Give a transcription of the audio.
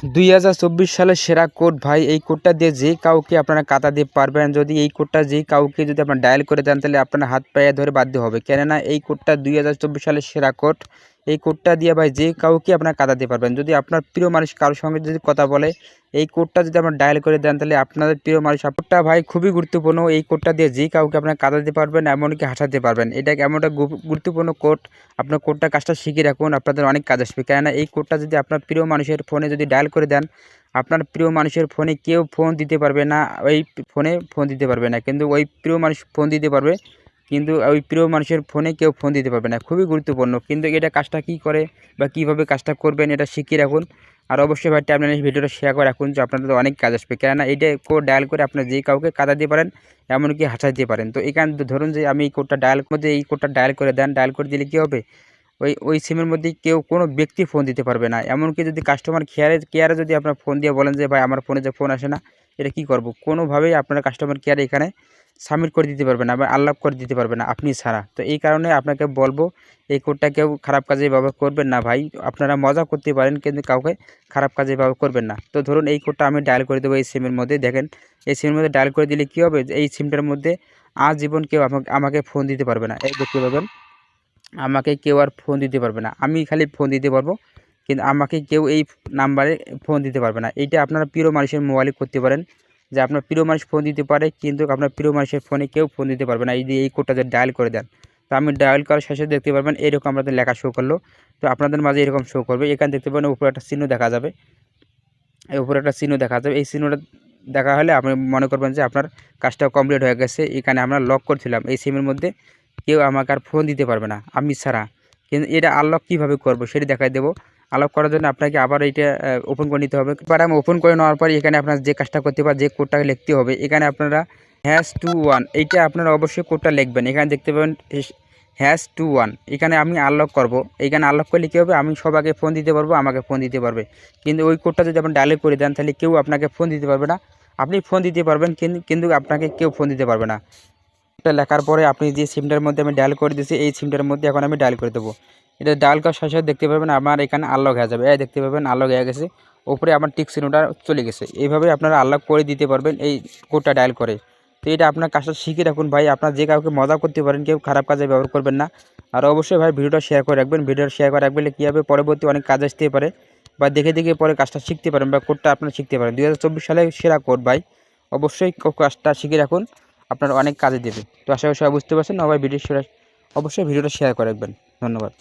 দুই হাজার চব্বিশ সালের সেরা কোড ভাই, এই কোডটা দিয়ে যে কাউকে আপনারা কাতা দিয়ে পারবেন, যদি এই কোডটা যে কাউকে যদি আপনার ডায়াল করে দেন, তাহলে আপনার হাত পায়ে ধরে বাধ্য হবে। কেননা এই কোডটা দুই হাজার চব্বিশ সালের সেরা কোড। এই কোডটা দিয়ে ভাই যে কাউকে আপনার কাতাতে পারবেন। যদি আপনার প্রিয় মানুষ কারোর সঙ্গে যদি কথা বলে, এই কোডটা যদি আপনার ডায়াল করে দেন, তাহলে আপনাদের প্রিয় মানুষ কোডটা ভাই খুবই গুরুত্বপূর্ণ। এই কোডটা দিয়ে যে কাউকে আপনার কাতাতে পারবেন, এমনকি হাসাতে পারবেন। এটা এমন একটা গুরুত্বপূর্ণ কোড। আপনার কোডটা কাজটা শিখে রাখুন, আপনাদের অনেক কাজ আসবে। কেননা এই কোডটা যদি আপনার প্রিয় মানুষের ফোনে যদি ডায়াল করে দেন, আপনার প্রিয় মানুষের ফোনে কেউ ফোন দিতে পারবে না, ওই ফোনে ফোন দিতে পারবে না। কিন্তু ওই প্রিয় মানুষ ফোন দিতে পারবে কিন্তু ওই প্রিয় মানুষের ফোনে কেউ ফোন দিতে পারবে না। খুবই গুরুত্বপূর্ণ। কিন্তু এটা কাজটা কী করে বা কীভাবে কাজটা করবেন এটা শিখিয়ে রাখুন। আর অবশ্যই ভাই আপনার এই ভিডিওটা শেয়ার করে রাখুন যে আপনাদের অনেক কাজ আসবে। কেননা এটা কোড ডায়াল করে আপনার যে কাউকে কাদা দিতে পারেন, এমনকি হাসা দিতে পারেন। তো এখান ধরুন যে আমি এই কোডটা ডায়াল মধ্যে এই কোডটা ডায়াল করে দেন ডায়াল করে দিলে কী হবে? ওই ওই সিমের মধ্যে কেউ কোনো ব্যক্তি ফোন দিতে পারবে না। এমনকি যদি কাস্টমার কেয়ারে কেয়ারে যদি আপনার ফোন দিয়ে বলেন যে, ভাই, আমার ফোনে যে ফোন আসে না, এটা কী করব? কোনোভাবেই আপনার কাস্টমার কেয়ার এখানে সাবমিট করে দিতে পারবে না বা আনলক করে দিতে পারবে না আপনি ছাড়া। তো এই কারণে আপনাকে বলব, এই কোডটা কেউ খারাপ কাজে ব্যবহার করবেন না ভাই। আপনারা মজা করতে পারেন, কিন্তু কাউকে খারাপ কাজে ব্যবহার করবেন না। তো ধরুন এই কোডটা আমি ডায়াল করে দেবো এই সিমের মধ্যে। দেখেন, এই সিমের মধ্যে ডায়াল করে দিলে কী হবে? এই সিমটার মধ্যে আজীবন কেউ আমাকে আমাকে ফোন দিতে পারবে না। এই দেখতে পাবেন, আমাকে কেউ আর ফোন দিতে পারবে না। আমি খালি ফোন দিতে পারব, কিন্তু আমাকে কেউ এই নাম্বারে ফোন দিতে পারবে না। এইটা আপনারা প্রিয় মানুষের মোবাইলে করতে পারেন। যে আপনার প্রিয় মানুষ ফোন দিতে পারে, কিন্তু আপনার প্রিয় মানুষের ফোনে কেউ ফোন দিতে পারবে না। এই যে এই কোডটা যদি ডায়াল করে দেন, তো আমি ডায়াল করার শেষে দেখতে পারবেন এরকম আপনাদের লেখা শো করল। তো আপনাদের মাঝে এরকম শো করবে। এখানে দেখতে পাবেন উপরে একটা চিহ্ন দেখা যাবে। এই উপরে একটা চিহ্ন দেখা যাবে। এই চিহ্নটা দেখা হলে আপনি মনে করবেন যে আপনার কাজটা কমপ্লিট হয়ে গেছে। এখানে আমরা লক করছিলাম। এই সিমের মধ্যে কেউ আমাকে আর ফোন দিতে পারবে না, আমি ছাড়া। কিন্তু এটা আনলক কীভাবে করব সেটি দেখাই দেবো। আনলক করার জন্য আপনাকে আবার এটা ওপেন করে নিতে হবে। আমি ওপেন করে নেওয়ার পর এখানে আপনার যে কাজটা করতে পার যে কোডটাকে লিখতে হবে, এখানে আপনারা হ্যাশ টু ওয়ান এইটা আপনারা অবশ্যই কোডটা লিখবেন। এখানে দেখতে পাবেন হ্যাশ টু ওয়ান এখানে আমি আনলক করব। এখানে আনলক করলে কী হবে? আমি সবাইকে ফোন দিতে পারব, আমাকে ফোন দিতে পারবে। কিন্তু ওই কোডটা যদি আপনি ডায়াল করে দেন, তাহলে কেউ আপনাকে ফোন দিতে পারবে না। আপনি ফোন দিতে পারবেন কিন্তু আপনাকে কেউ ফোন দিতে পারবে না। লেখার পরে আপনি যে সিমটার মধ্যে আমি ডায়াল করে দিয়েছি, এই সিমটার মধ্যে এখন আমি ডায়াল করে দেবো। এটা ডায়াল করার সাথে দেখতে পাবেন আমার এখানে আনলক হয়ে যাবে। এই দেখতে পাবেন আনলক হয়ে গেছে। ওপরে আমার টিক চিহ্নটা চলে গেছে। এইভাবে আপনারা আনলক করে দিতে পারবেন এই কোডটা ডায়াল করে। তো এটা আপনার কাজটা শিখে রাখুন ভাই। আপনার যে কাউকে মজা করতে পারেন, কেউ খারাপ কাজে ব্যবহার করবেন না। আর অবশ্যই ভাই ভিডিওটা শেয়ার করে রাখবেন। ভিডিওটা শেয়ার করে রাখবেন কী হবে? পরবর্তী অনেক কাজ আসতে পারে। বা দেখে দেখে পরে কাজটা শিখতে পারেন বা কোডটা আপনারা শিখতে পারেন। দু হাজার চব্বিশ সালে সেরা কোড ভাই। অবশ্যই কাজটা শিখে রাখুন। আপনার অনেক কাজে দেবে তো আশা করি সবাই বুঝতে পারছেন। সবাই ভিডিও শেয়ার অবশ্যই ভিডিওটা শেয়ার করে রাখবেন। ধন্যবাদ।